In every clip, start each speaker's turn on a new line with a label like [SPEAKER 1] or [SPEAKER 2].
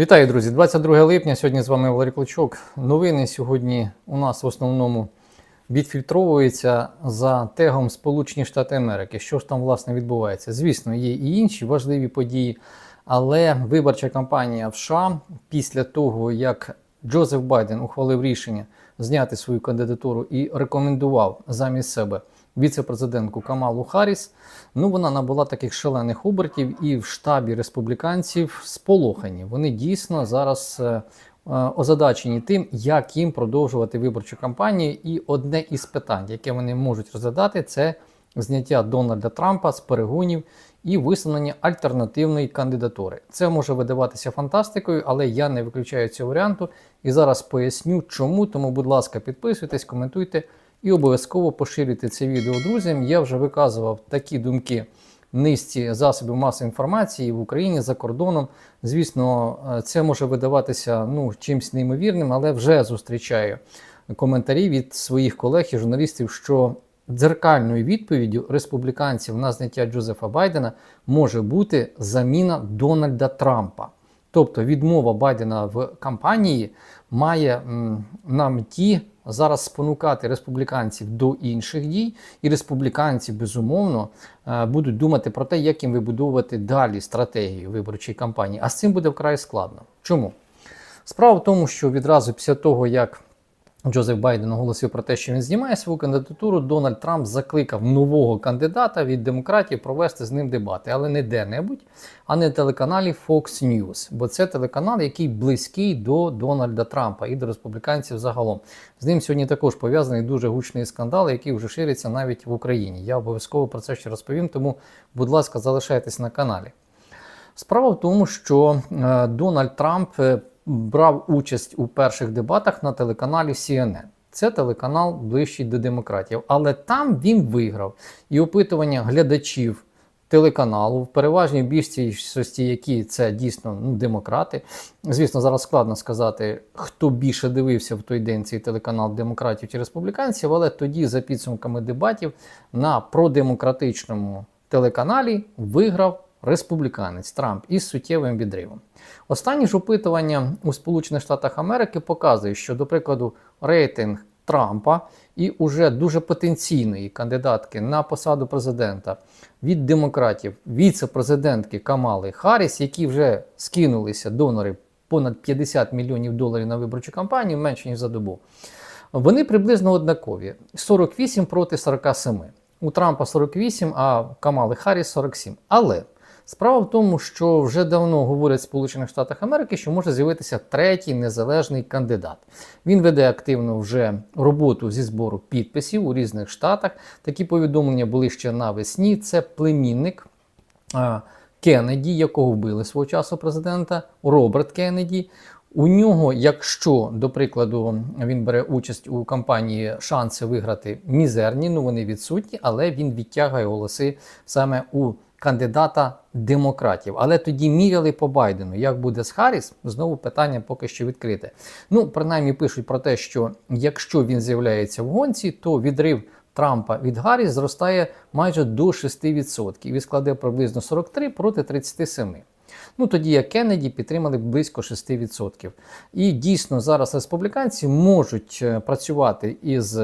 [SPEAKER 1] Вітаю, друзі! 22 липня. Сьогодні з вами Валерій Клочок. Новини сьогодні у нас в основному відфільтровуються за тегом Сполучені Штати Америки. Що ж там власне відбувається? Звісно, є і інші важливі події, але виборча кампанія в США після того, як Джозеф Байден ухвалив рішення зняти свою кандидатуру і рекомендував замість себе віце-президентку Камалу Харріс, ну вона набула таких шалених обертів, і в штабі республіканців сполохані. Вони дійсно зараз е, е, озадачені тим, як їм продовжувати виборчу кампанію. І одне із питань, яке вони можуть розглядати, це зняття Дональда Трампа з перегонів і висунення альтернативної кандидатури. Це може видаватися фантастикою, але я не виключаю цього варіанту. І зараз поясню, чому. Тому, будь ласка, підписуйтесь, коментуйте і обов'язково поширюйте це відео друзям. Я вже виказував такі думки низці засобів масової інформації в Україні за кордоном. Звісно, е, це може видаватися ну, чимось неймовірним, але вже зустрічаю коментарі від своїх колег і журналістів, що дзеркальною відповіддю республіканців на зняття Джозефа Байдена може бути заміна Дональда Трампа. Тобто відмова Байдена в кампанії має м, на меті зараз спонукати республіканців до інших дій, і республіканці, безумовно, е, будуть думати про те, як їм вибудовувати далі стратегію виборчої кампанії. А з цим буде вкрай складно. Чому? Справа в тому, що відразу після того, як Джозеф Байден оголосив про те, що він знімає свою кандидатуру. Дональд Трамп закликав нового кандидата від демократів провести з ним дебати, але не де-небудь, а не телеканалі Fox News, бо це телеканал, який близький до Дональда Трампа і до республіканців загалом. З ним сьогодні також пов'язаний дуже гучний скандал, який вже шириться навіть в Україні. Я обов'язково про це ще розповім, тому, будь ласка, залишайтесь на каналі. Справа в тому, що е, Дональд Трамп е, брав участь у перших дебатах на телеканалі CNN. Це телеканал ближчий до демократів. Але там він виграв. І опитування глядачів телеканалу, в переважній більшості, які це дійсно ну, демократи. Звісно, зараз складно сказати, хто більше дивився в той день цей телеканал демократів чи республіканців, але тоді, за підсумками дебатів, на продемократичному телеканалі виграв республіканець Трамп із суттєвим відривом. Останні ж опитування у Сполучених Штатах Америки показують, що, до прикладу, рейтинг Трампа і уже дуже потенційної кандидатки на посаду президента від демократів, віце-президентки Камали Харріс, які вже скинулися донори понад 50 мільйонів доларів на виборчу кампанію, менше ніж за добу. Вони приблизно однакові: 48 проти 47. У Трампа 48, а Камали Харріс 47. Але Справа в тому, що вже давно говорять в Сполучених Штатах Америки, що може з'явитися третій незалежний кандидат. Він веде активно вже роботу зі збору підписів у різних штатах. Такі повідомлення були ще навесні. Це племінник Кеннеді, якого вбили свого часу президента Роберт Кеннеді. У нього, якщо, до прикладу, він бере участь у кампанії шанси виграти мізерні, ну вони відсутні, але він відтягує голоси саме у кандидата демократів. Але тоді міряли по Байдену. Як буде з Харріс? Знову питання поки що відкрите. Ну, принаймні пишуть про те, що якщо він з'являється в гонці, то відрив Трампа від Гарріс зростає майже до 6% і складе приблизно 43 проти 37. Ну тоді як Кеннеді підтримали близько 6%. І дійсно зараз республіканці можуть е, працювати із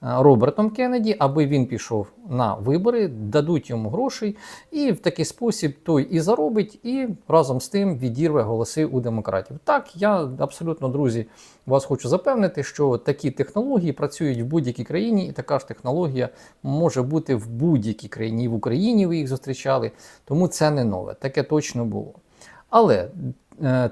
[SPEAKER 1] Робертом Кеннеді, аби він пішов на вибори, дадуть йому грошей, і в такий спосіб той і заробить, і разом з тим відірве голоси у демократів. Так, я абсолютно, друзі, вас хочу запевнити, що такі технології працюють в будь-якій країні, і така ж технологія може бути в будь-якій країні. І в Україні ви їх зустрічали, тому це не нове, таке точно було. Але Е,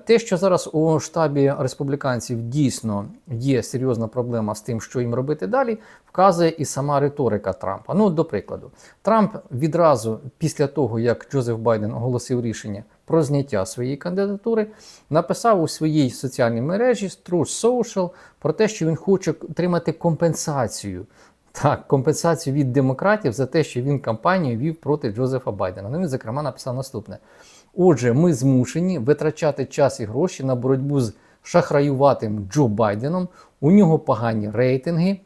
[SPEAKER 1] те, що зараз у штабі республіканців дійсно є серйозна проблема з тим, що їм робити далі, вказує і сама риторика Трампа. Ну, до прикладу, Трамп відразу після того, як Джозеф Байден оголосив рішення про зняття своєї кандидатури, написав у своїй соціальній мережі Truth Social про те, що він хоче отримати компенсацію. Так, компенсацію від демократів за те, що він кампанію вів проти Джозефа Байдена. Ну, він, зокрема, написав наступне. Отже, ми змушені витрачати час і гроші на боротьбу з шахраюватим Джо Байденом. У нього погані рейтинги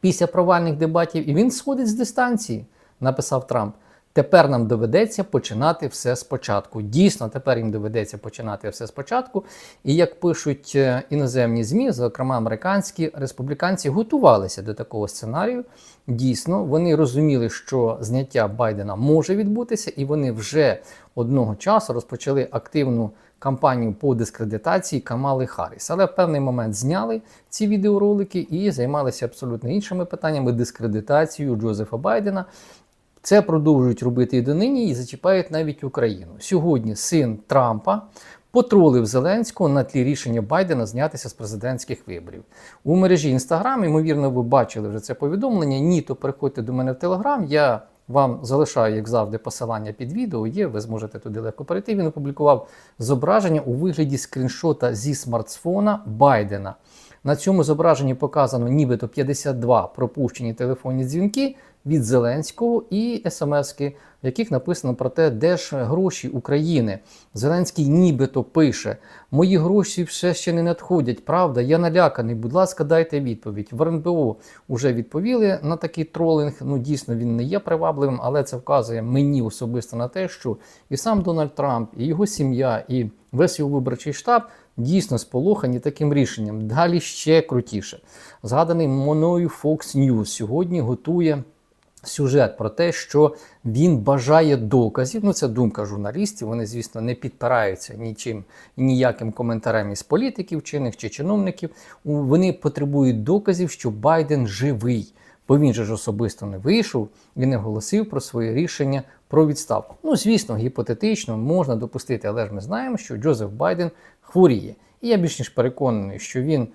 [SPEAKER 1] після провальних дебатів, і він сходить з дистанції, написав Трамп. Тепер нам доведеться починати все спочатку. Дійсно, тепер їм доведеться починати все спочатку. І як пишуть е, іноземні ЗМІ, зокрема американські республіканці, готувалися до такого сценарію. Дійсно, вони розуміли, що зняття Байдена може відбутися, і вони вже одного часу розпочали активну кампанію по дискредитації Камали Харріс. Але в певний момент зняли ці відеоролики і займалися абсолютно іншими питаннями дискредитацією Джозефа Байдена. Це продовжують робити і донині, і зачіпають навіть Україну. Сьогодні син Трампа потролив Зеленського на тлі рішення Байдена знятися з президентських виборів. У мережі Інстаграм, ймовірно, ви бачили вже це повідомлення. Ні, то переходьте до мене в Телеграм. Я вам залишаю, як завжди, посилання під відео. Є, ви зможете туди легко перейти. Він опублікував зображення у вигляді скріншота зі смартфона Байдена. На цьому зображенні показано нібито 52 пропущені телефонні дзвінки від Зеленського і смски, в яких написано про те, де ж гроші України. Зеленський нібито пише: Мої гроші все ще не надходять. Правда, я наляканий. Будь ласка, дайте відповідь. В РНБО вже відповіли на такий тролинг. Ну дійсно він не є привабливим, але це вказує мені особисто на те, що і сам Дональд Трамп, і його сім'я, і весь його виборчий штаб дійсно сполохані таким рішенням. Далі ще крутіше. Згаданий мною Fox News сьогодні готує сюжет про те, що він бажає доказів. Ну, це думка журналістів. Вони, звісно, не підпираються нічим ніяким коментарем із політиків, чинних чи чиновників. Вони потребують доказів, що Байден живий. Бо він же ж особисто не вийшов і не оголосив про своє рішення про відставку. Ну, звісно, гіпотетично можна допустити, але ж ми знаємо, що Джозеф Байден хворіє. І я більш ніж переконаний, що він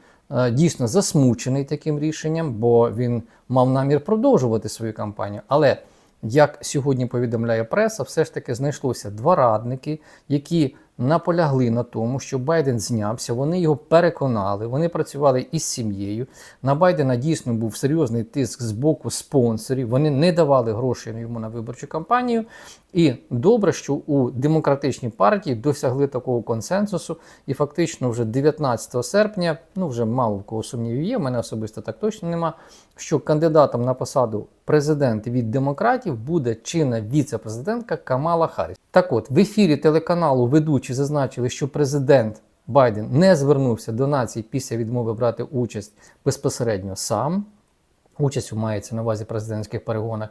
[SPEAKER 1] дійсно засмучений таким рішенням, бо він мав намір продовжувати свою кампанію. Але як сьогодні повідомляє преса, все ж таки знайшлося два радники, які наполягли на тому, що Байден знявся. Вони його переконали. Вони працювали із сім'єю. На Байдена дійсно був серйозний тиск з боку спонсорів. Вони не давали грошей йому на виборчу кампанію. І добре, що у демократичній партії досягли такого консенсусу, і фактично вже 19 серпня, ну вже мало в кого сумнівів є, в мене особисто так точно нема. Що кандидатом на посаду президента від демократів буде чинна віце-президентка Камала Харріс. Так от в ефірі телеканалу ведучі зазначили, що президент Байден не звернувся до нації після відмови брати участь безпосередньо сам. Участь мається на увазі президентських перегонах.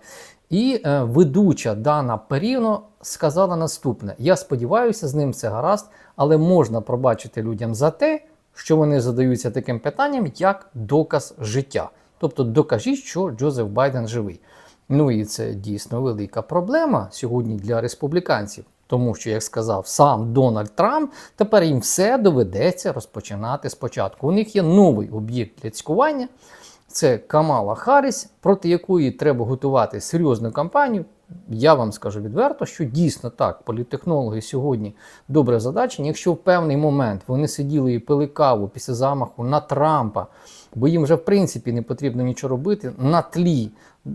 [SPEAKER 1] І е, ведуча Дана Періно сказала наступне: Я сподіваюся, з ним все гаразд, але можна пробачити людям за те, що вони задаються таким питанням, як доказ життя. Тобто докажіть, що Джозеф Байден живий. Ну і це дійсно велика проблема сьогодні для республіканців. Тому що, як сказав сам Дональд Трамп, тепер їм все доведеться розпочинати спочатку. У них є новий об'єкт для цькування. Це Камала Харріс, проти якої треба готувати серйозну кампанію. Я вам скажу відверто, що дійсно так, політтехнологи сьогодні добре задачені. Якщо в певний момент вони сиділи і пили каву після замаху на Трампа, бо їм вже в принципі не потрібно нічого робити, на тлі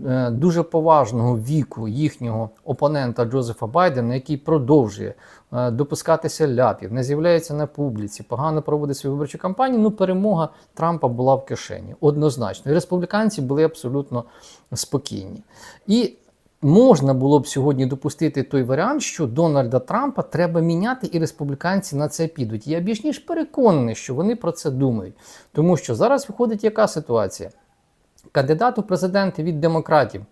[SPEAKER 1] е, дуже поважного віку їхнього опонента Джозефа Байдена, який продовжує е, допускатися ляпів, не з'являється на публіці, погано проводить свою виборчу кампанію. Ну, перемога Трампа була в кишені. Однозначно. І республіканці були абсолютно спокійні. І можна було б сьогодні допустити той варіант, що Дональда Трампа треба міняти, і республіканці на це підуть. Я більш ніж переконаний, що вони про це думають. Тому що зараз виходить яка ситуація? Кандидат у президенти від демократів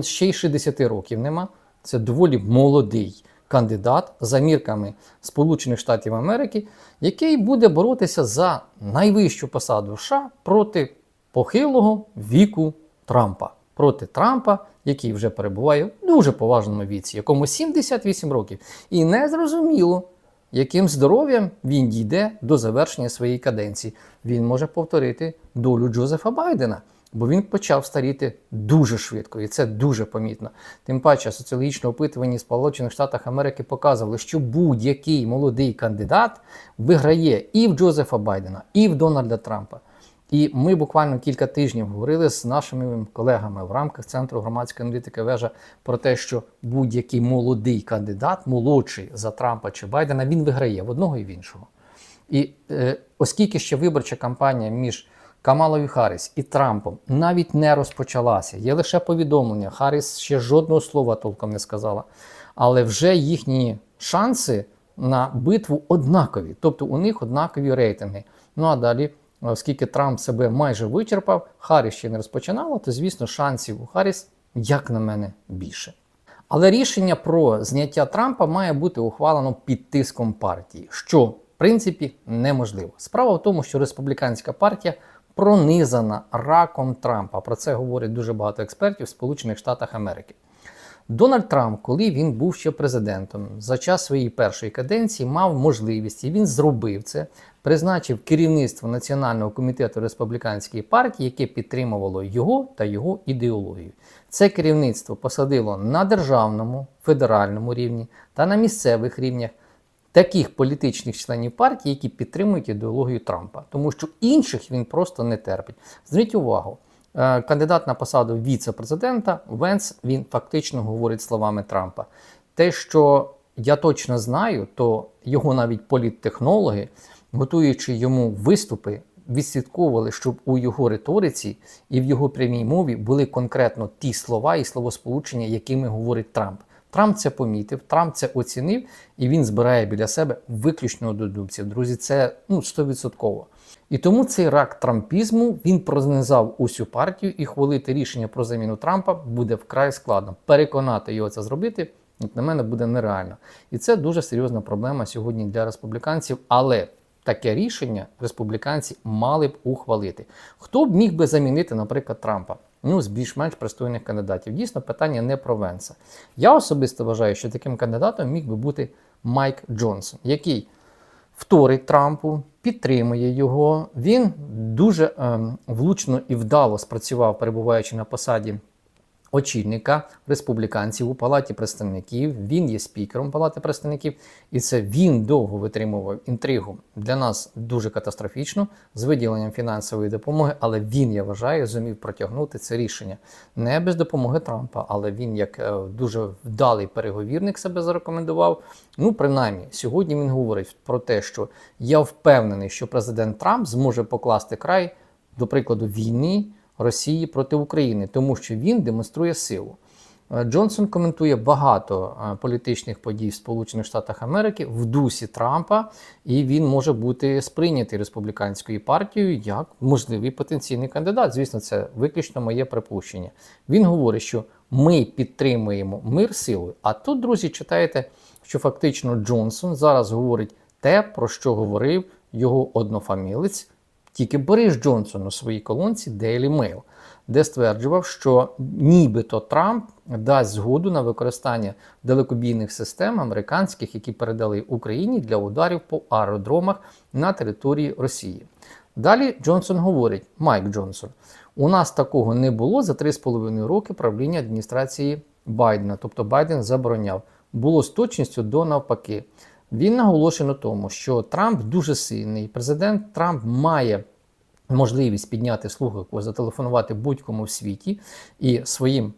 [SPEAKER 1] ще й 60 років нема. Це доволі молодий кандидат за мірками Сполучених Штатів Америки, який буде боротися за найвищу посаду США проти похилого віку Трампа. Проти Трампа, який вже перебуває в дуже поважному віці, якому 78 років. І не зрозуміло, яким здоров'ям він дійде до завершення своєї каденції. Він може повторити долю Джозефа Байдена, бо він почав старіти дуже швидко, і це дуже помітно. Тим паче, соціологічне опитування Сполучених Штатах Америки показували, що будь-який молодий кандидат виграє і в Джозефа Байдена, і в Дональда Трампа. І ми буквально кілька тижнів говорили з нашими колегами в рамках центру громадської аналітики вежа про те, що будь-який молодий кандидат, молодший за Трампа чи Байдена, він виграє в одного і в іншого. І е, оскільки ще виборча кампанія між Камалою Харріс і Трампом навіть не розпочалася. Є лише повідомлення. Харріс ще жодного слова толком не сказала. Але вже їхні шанси на битву однакові, тобто у них однакові рейтинги. Ну а далі, оскільки Трамп себе майже вичерпав, Харріс ще не розпочинала, то звісно шансів у Харріс, як на мене, більше. Але рішення про зняття Трампа має бути ухвалено під тиском партії, що в принципі неможливо. Справа в тому, що республіканська партія пронизана раком Трампа. Про це говорять дуже багато експертів в Сполучених Штатах Америки. Дональд Трамп, коли він був ще президентом, за час своєї першої каденції мав можливість, і він зробив це, призначив керівництво Національного комітету республіканської партії, яке підтримувало його та його ідеологію. Це керівництво посадило на державному, федеральному рівні та на місцевих рівнях таких політичних членів партії, які підтримують ідеологію Трампа, тому що інших він просто не терпить. Зверніть увагу. Е, Кандидат на посаду віце-президента Венс він фактично говорить словами Трампа. Те, що я точно знаю, то його навіть політтехнологи, готуючи йому виступи, відслідковували, щоб у його риториці і в його прямій мові були конкретно ті слова і словосполучення, якими говорить Трамп. Трамп це помітив, Трамп це оцінив, і він збирає біля себе виключно однодумців. Друзі, це ну 100%. І тому цей рак трампізму він пронизав усю партію, і хвалити рішення про заміну Трампа буде вкрай складно. Переконати його це зробити, як на мене, буде нереально. І це дуже серйозна проблема сьогодні для республіканців. Але таке рішення республіканці мали б ухвалити. Хто б міг би замінити, наприклад, Трампа? Ну, з більш-менш пристойних кандидатів. Дійсно, питання не про Венса. Я особисто вважаю, що таким кандидатом міг би бути Майк Джонсон, який вторить Трампу, підтримує його. Він дуже ем, влучно і вдало спрацював, перебуваючи на посаді очільника республіканців у Палаті представників. Він є спікером Палати представників, і це він довго витримував інтригу для нас дуже катастрофічно з виділенням фінансової допомоги. Але він, я вважаю, зумів протягнути це рішення не без допомоги Трампа, але він як е, дуже вдалий переговірник себе зарекомендував. Ну, принаймні, сьогодні він говорить про те, що я впевнений, що президент Трамп зможе покласти край, до прикладу, війни. Росії проти України, тому що він демонструє силу. Е, Джонсон коментує багато е, політичних подій в Сполучених Штатах Америки в дусі Трампа, і він може бути сприйнятий республіканською партією як можливий потенційний кандидат. Звісно, це виключно моє припущення. Він говорить, що ми підтримуємо мир силою. А тут, друзі, читаєте, що фактично Джонсон зараз говорить те, про що говорив його однофамілець. Тільки Борис Джонсон у своїй колонці Daily Mail, де стверджував, що нібито Трамп дасть згоду на використання далекобійних систем американських, які передали Україні для ударів по аеродромах на території Росії. Далі Джонсон говорить: Майк Джонсон, у нас такого не було за 3,5 роки правління адміністрації Байдена, тобто Байден забороняв. Було з точністю до навпаки. Він наголошує на тому, що Трамп дуже сильний. Президент Трамп має можливість підняти слухавку, зателефонувати будь-кому в світі і своїм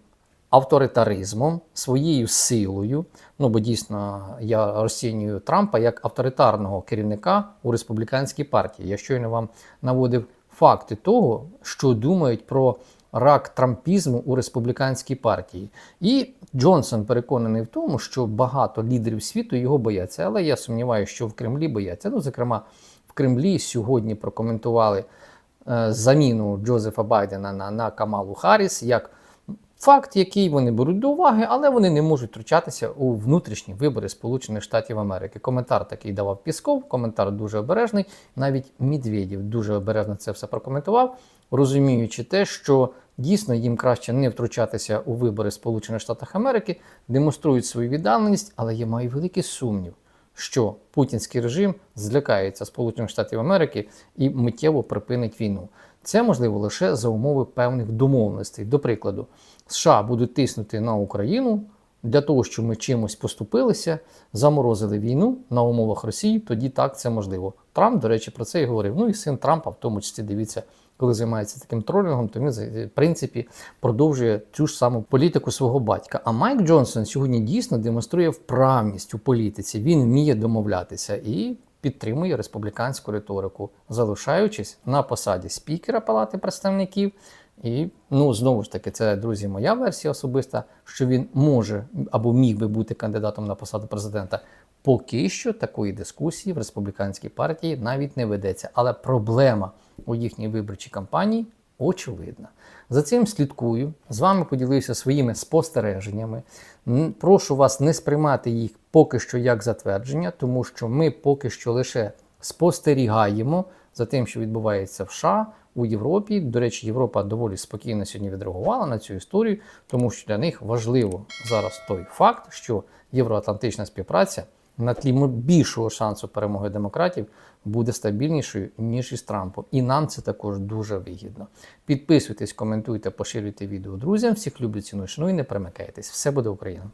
[SPEAKER 1] авторитаризмом, своєю силою. Ну бо дійсно я розцінюю Трампа як авторитарного керівника у республіканській партії. Я щойно вам наводив факти того, що думають про рак трампізму у республіканській партії. І Джонсон переконаний в тому, що багато лідерів світу його бояться, але я сумніваюся, що в Кремлі бояться. Ну, зокрема, в Кремлі сьогодні прокоментували е, заміну Джозефа Байдена на, на Камалу Харріс як факт, який вони беруть до уваги, але вони не можуть втручатися у внутрішні вибори Сполучених Штатів Америки. Коментар такий давав Пісков, коментар дуже обережний. Навіть Медведєв дуже обережно це все прокоментував, розуміючи те, що дійсно їм краще не втручатися у вибори Сполучених Штатів Америки, демонструють свою віддаленість, але я маю великий сумнів. Що путінський режим злякається Сполучених Штатів Америки і миттєво припинить війну. Це можливо лише за умови певних домовленостей. До прикладу, США будуть тиснути на Україну для того, щоб ми чимось поступилися, заморозили війну на умовах Росії. Тоді так це можливо. Трамп, до речі, про це і говорив. Ну і син Трампа, в тому числі, дивіться, коли займається таким тролінгом, то він в принципі продовжує цю ж саму політику свого батька. А Майк Джонсон сьогодні дійсно демонструє вправність у політиці. Він вміє домовлятися і підтримує республіканську риторику, залишаючись на посаді спікера Палати представників. І ну знову ж таки, це друзі, моя версія особиста, що він може або міг би бути кандидатом на посаду президента. Поки що такої дискусії в республіканській партії навіть не ведеться. Але проблема у їхній виборчій кампанії очевидна. За цим слідкую. З вами поділився своїми спостереженнями. Прошу вас не сприймати їх поки що як затвердження, тому що ми поки що лише спостерігаємо за тим, що відбувається в США, у Європі. До речі, Європа доволі спокійно сьогодні відреагувала на цю історію, тому що для них важливо зараз той факт, що євроатлантична співпраця на тлі більшого шансу перемоги демократів буде стабільнішою ніж із Трампом. І нам це також дуже вигідно. Підписуйтесь, коментуйте, поширюйте відео друзям. Всіх люблю, ціную, шаную, не перемикайтесь. Все буде Україна!